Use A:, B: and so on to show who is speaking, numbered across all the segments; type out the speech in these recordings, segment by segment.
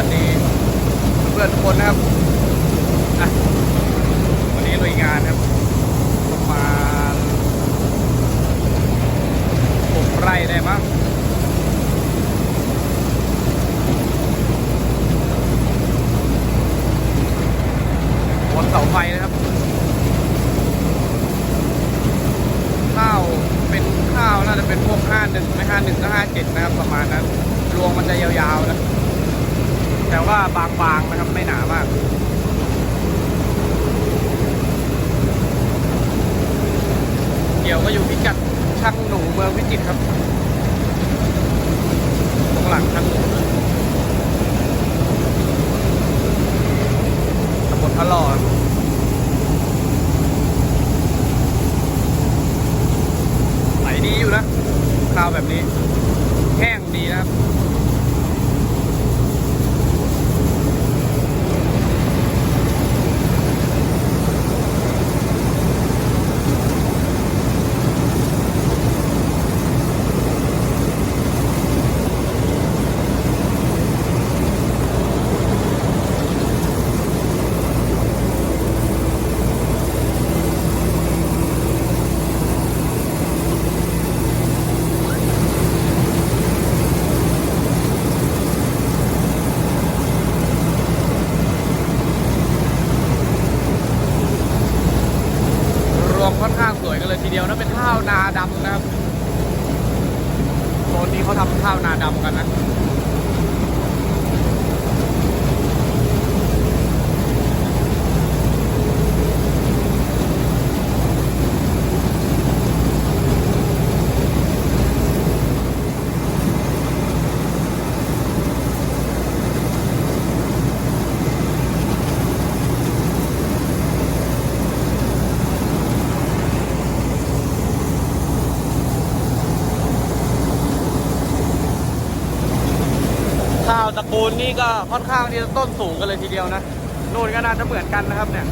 A: วัสดีเพื่อนทุกคนนะครับวันนี้ลุยงานครับประมาณหกไร่ได้มั้งบนเสาไฟนะครับ ข้าวเป็นข้าวน่าจะเป็นพวกห้าหนึ่งไม่ห้าหนึ่งก็ห้าเจ็ดนะครับประมาณนั้นรวงมันจะยาวๆนะ แต่ว่าบางๆนะครับไม่หนามากเกี่ยวก็อยู่พิกัดช่างหนูเมืองพิจิตรครับตรงหลังช่างหนูเลยตำบลพระหลอดไหลดีอยู่นะ ข้าวแบบนี้ แห้งดีนะครับ รวมค่อนข้างสวยกันเลยทีเดียวนะเป็น ข้าวนาดำนะครับโซนนี้เขาทำข้าวนาดำกันนะ ตระกูลนี่ก็ค่อนข้างที่จะต้นสูงกันเลยทีเดียวนะนู่นก็น่าจะเหมือนกันนะครับเนี่ย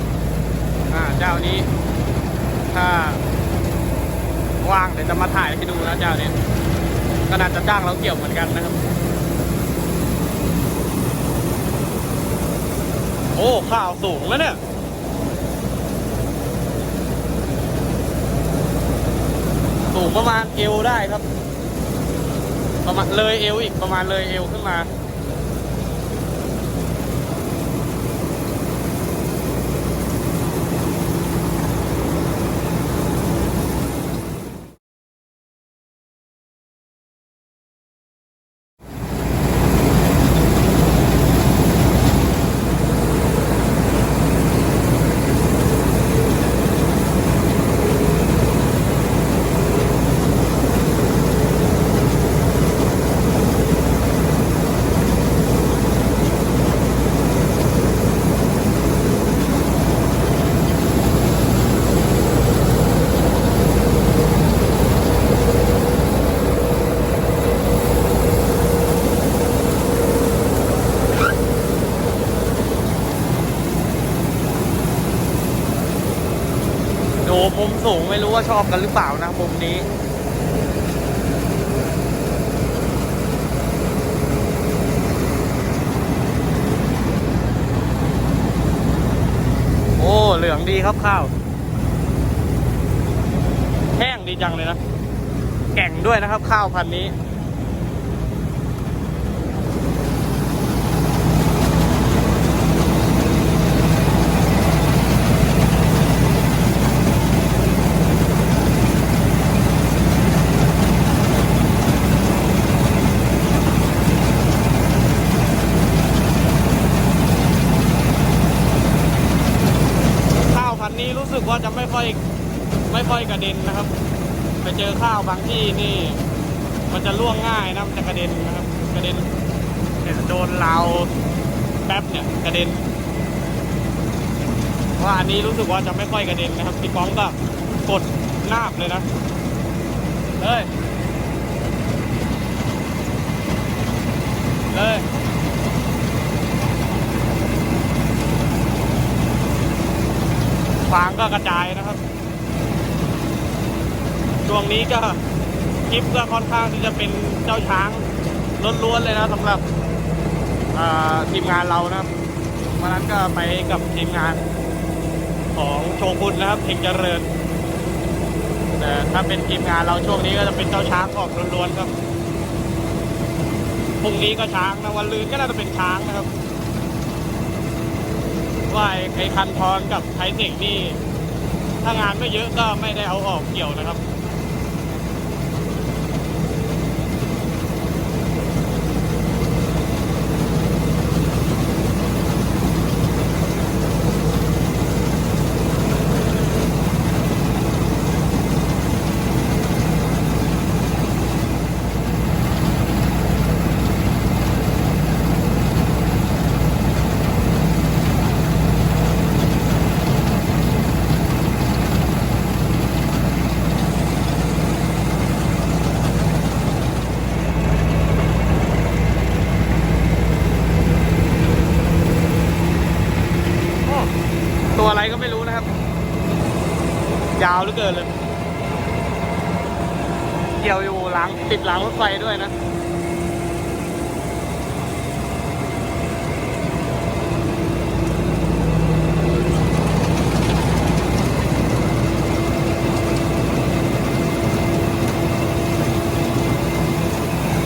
A: อ่าเจ้านี้ ถ้าว่างเดี๋ยวจะมาถ่ายให้ดูนะเจ้านี้ก็น่าจะจ้างเราเกี่ยวเหมือนกันนะครับ โอ้ข้าวสูงแล้วเนี่ยสูงประมาณเอวได้ครับ ประมาณเลยเอวอีกประมาณเลยเอวขึ้นมา ดูมุมสูง ไม่รู้ว่าชอบกันหรือเปล่านะมุมนี้ โอ้เหลืองดีครับข้าว แห้งดีจังเลยนะ แก่งด้วยนะครับข้าวพันนี้ ข้าวพันธุ์นี้รู้สึกว่าจะไม่ ค่อยไม่ค่อยกระเด็นนะครับไปเจอข้าวบางที่นี่ มันจะล่วงง่ายนะมันจะกระเด็นนะครับ กระเด็นเนี่ยโดนราวแป๊บเนี่ยกระเด็นเพราะอันนี้รู้สึกว่าจะไม่ค่อยกระเด็นนะครับพี่ก้องก็กดนาบเลยนะเลยเลยฟางก็กระจายนะครับ ช่วงนี้ก็คลิปก็ค่อนข้างที่จะเป็นเจ้าช้างล้วนๆเลยนะสำหรับทีมงานเรานะครับวันนั้นก็ไปกับทีมงานของโชกุนนะครับเอกเจริญแต่ถ้าเป็นทีมงานเราช่วงนี้ก็จะเป็นเจ้าช้างออกล้วนๆครับพรุ่งนี้ก็ช้างนะวันลืนก็น่าจะเป็นช้างนะครับว่าไอ้ไอ้คันทอนกับไทเทคนี่ถ้างานไม่เยอะก็ไม่ได้เอาออกเกี่ยวนะครับ โอ้ตัวอะไรก็ไม่รู้นะครับ ยาวเหลือเกินเลย เกี่ยวอยู่หลังติดหลังรถไฟด้วยนะ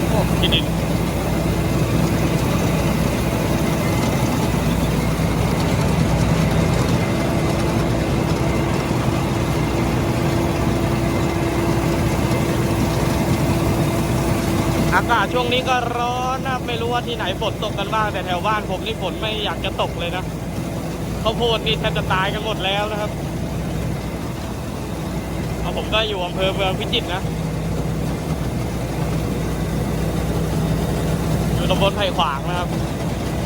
A: โอ้กินดิน อากาศช่วงนี้ก็ร้อนนะไม่รู้ว่าที่ไหนฝนตกกันบ้างแต่แถวบ้านผมนี่ฝนไม่อยากจะตกเลยนะข้าวโพดนี่แทบจะตายกันหมดแล้วนะครับเอาผมก็อยู่อำเภอเมืองพิจิตรนะอยู่ตำบลไผ่ขวางนะครับ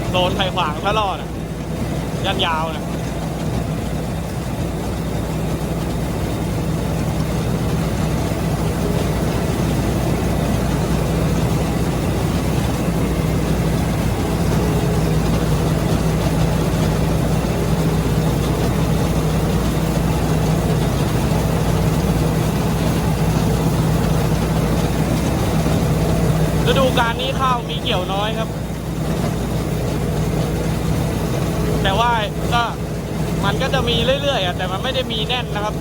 A: โซนไผ่ขวางทะลอดอะย่านยาวนะ ฤดูกาลนี้ข้าวมี เกี่ยวน้อยครับ แต่ว่าก็มันก็จะมีเรื่อยๆอะแต่มันไม่ได้มีแน่นนะครับ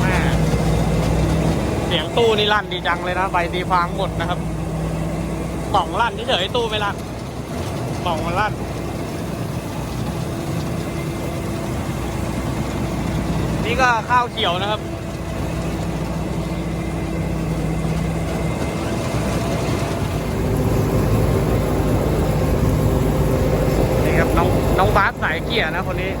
A: แม่เสียงตู้นี่ลั่นดีจังเลยนะใบตีฟางหมดนะครับ ป่องลั่นเฉยๆตู้ไม่ลั่นป่องมันลั่นนี่ก็ข้าวเขียวนะครับนี่ครับน้องน้องบาสสายเกียร์นะคนนี้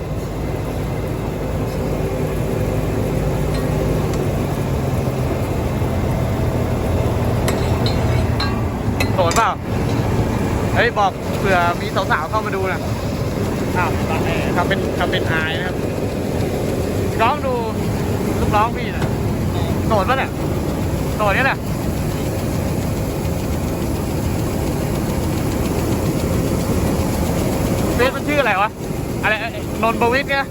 A: โสดเปล่า เฮ้ย บอกเผื่อมีสาวๆเข้ามาดูนะอ้าวตอนนี้ทำเป็นทำเป็นอายนะครับร้องดูลูกร้องพี่นะโสดปะเนี่ยโสดเนี่ยแหละเฟซมันชื่ออะไรวะ อะไรเอ้ยนนท์บวิทย์เนี่ย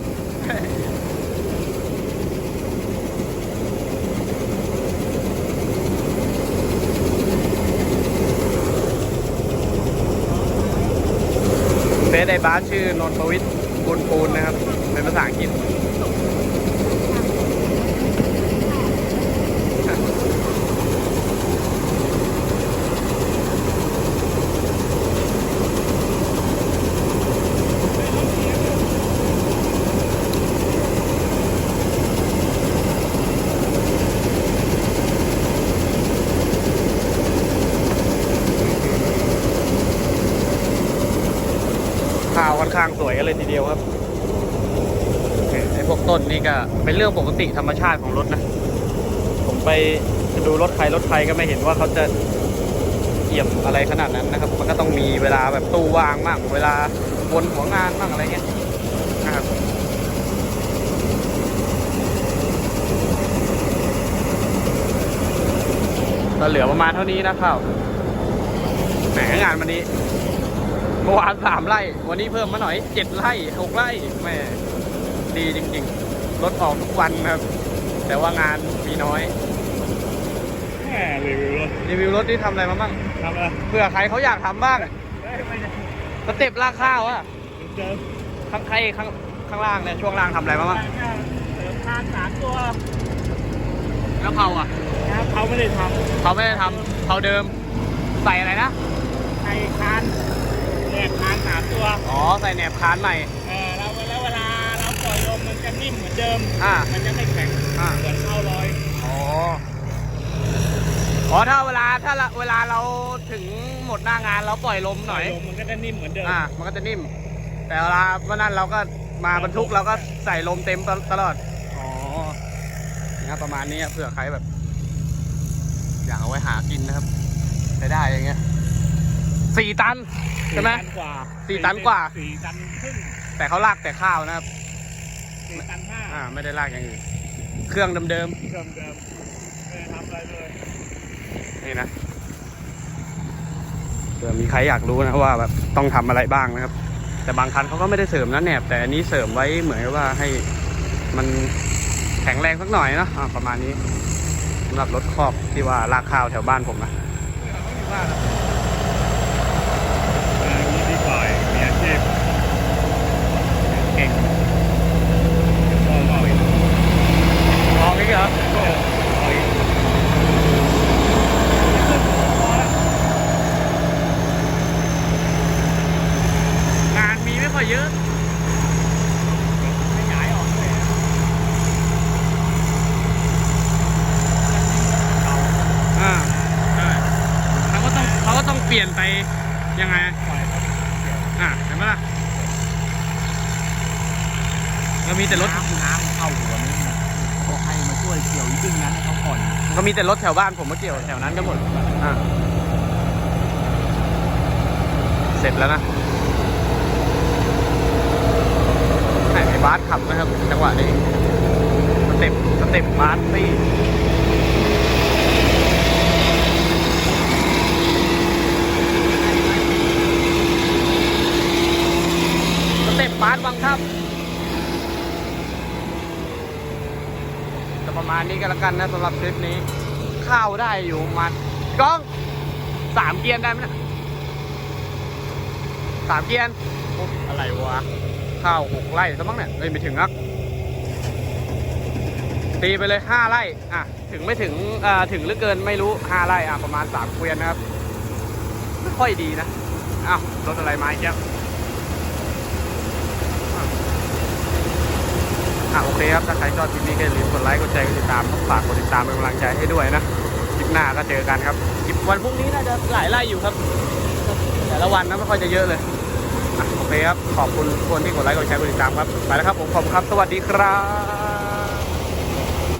A: ได้บาสชื่อนนทวิทย์บุญปูนนะครับ เป็นภาษาอังกฤษข้าวค่อนข้างสวยกันเลยทีเดียวครับไอ้พวกต้นนี่ก็ เป็นเรื่องปกติธรรมชาติของรถนะ ผมไปดูรถใครรถใครก็ไม่เห็นว่าเขาจะเกี่ยมอะไรขนาดนั้นนะครับ มันก็ต้องมีเวลาแบบตู้ว่างมากเวลาวนหัวงานบ้างอะไรเงี้ยนะครับก็เหลือประมาณเท่านี้นะข้าวแหมงานวันนี้เมื่อวานสามไร่ วันนี้เพิ่มมาหน่อยเจ็ดไร่หกไร่แม่ดีจริง ๆ รถออกทุกวันนะครับ แต่ว่างานมีน้อย
B: แหมรีวิวรถ
A: รีวิวรถที่ทำอะไรมาบ้าง
B: ทำอะไร
A: เผื่อใครเขาอยากทำบ้าง
B: เฮ้ยไม่ได้
A: สเต็ปลากข้าวอะ
B: เจอ
A: ข้างใครข้างข้างล่างเนี่ยช่วงล่างทำอะไรมาบ้าง
B: เสริมคานสามตัว
A: แล้วเผาอะ
B: นะครับเขาไม่ได้ท
A: เขาไม่ได้ทำเผาเดิมใส่อะไรนะำ
B: ไอ้คานแยกคานสามตัว
A: อ๋อ ใส่แหนบคานใหม่
B: จะนิ่มเหมือนเดิม
A: อ่า
B: มันจะไม่แข็ง
A: อ่า
B: เหมือนเข้าลอย
A: อ๋ออ๋อถ้าเวลาถ้าละเวลาเราถึงหมดหน้างานเราปล่อยลมหน่อย
B: ลมมันก็จะนิ่มเหมือนเดิม
A: อ่า มันก็จะนิ่ม แต่เวลาวันนั้นเราก็มาบรรทุกเราก็ใส่ลมเต็มตลอด อ๋อนี่ครับประมาณนี้ครับเผื่อใครแบบ อยากเอาไว้หากินนะครับใช้ได้อย่างเงี้ยสี่ตันใช่ไหม
B: สี่ตันกว่า
A: สี่ตันกว่า
B: สี่ตันครึ่ง
A: แต่เขาลากแต่ข้าวนะครับ
B: สี่ตันห้า
A: อ่าไม่ได้ลากอย่างอื่นเครื่องเดิม
B: เดิมเดิมไม่ได้ทำอะไรเลย
A: ๆนี่นะเผื่อมีใครอยากรู้นะว่าแบบต้องทำอะไรบ้างนะครับ แต่บางคันเขาก็ไม่ได้เสริมนะแหนบแต่อันนี้เสริมไว้เหมือนกับว่าให้มันแข็งแรงสักหน่อยเนอะอ่าประมาณนี้สำหรับรถครอบที่ว่าลากข้าวแถวบ้านผมนะ
B: อ่าอย่างนี้ดีกว่ามีอาชีพ
A: เก่ง
B: มองเอาอีก
A: มองนี่เหรอ
B: เอาอีก
A: งานมีไม่ค่อยเยอะ
B: ขยายออกเลย
A: อ่าใช่เขาก็ต้องเขาก็ต้องเปลี่ยนไปยังไง
B: ปล่อยเขาเกี่ยว
A: อะเห็นไหมล่ะเรา มีแต่รถ
B: น้ำน้ำเข้าหัวนี่นะบอกให้มาช่วยเกี่ยวอีกดึงนั้นให้เขาก่อน
A: เขามีแต่รถแถวบ้านผมมาเกี่ยวแถวนั้นกันหมดอะเสร็จแล้วนะไอ้บาสขับนะครับจังหวะนี้สเต็ปสเต็ปบาสซี่สเต็ปบาสวังครับจะ ประมาณนี้ก็แล้วกันนะสำหรับคลิปนี้ข้าวได้อยู่มันกล้องสามเกียนได้ไหมนะสามเกียนโอ๊ะไรวะข้าวหกไร่ซะมั้งเนี่ยเอ้ยไม่ถึงอะตีไปเลยห้าไร่อะถึงไม่ถึงอ่าถึงหรือเกินไม่รู้ห้าไร่อะประมาณสามเกวียนนะครับไม่ค่อยดีนะอ้าวรถอะไรมาอีกแล้วอะ อะโอเคครับ ถ้าใครชอบคลิปนี้ก็อย่าลืมกดไลค์ กดแชร์กดติดตามฝากกดติดตามเป็นกำลังใจให้ด้วยนะ คลิปหน้าก็เจอกันครับ คลิปวันพรุ่งนี้น่าจะหลายไล่อยู่ครับ แต่ละวันนะไม่ค่อยจะเยอะเลยอะโอเคครับ ขอบคุณทุกคนที่กดไลค์ กดแชร์ กดติดตามครับ ไปแล้วครับผมขอบคุณครับ สวัสดีครับ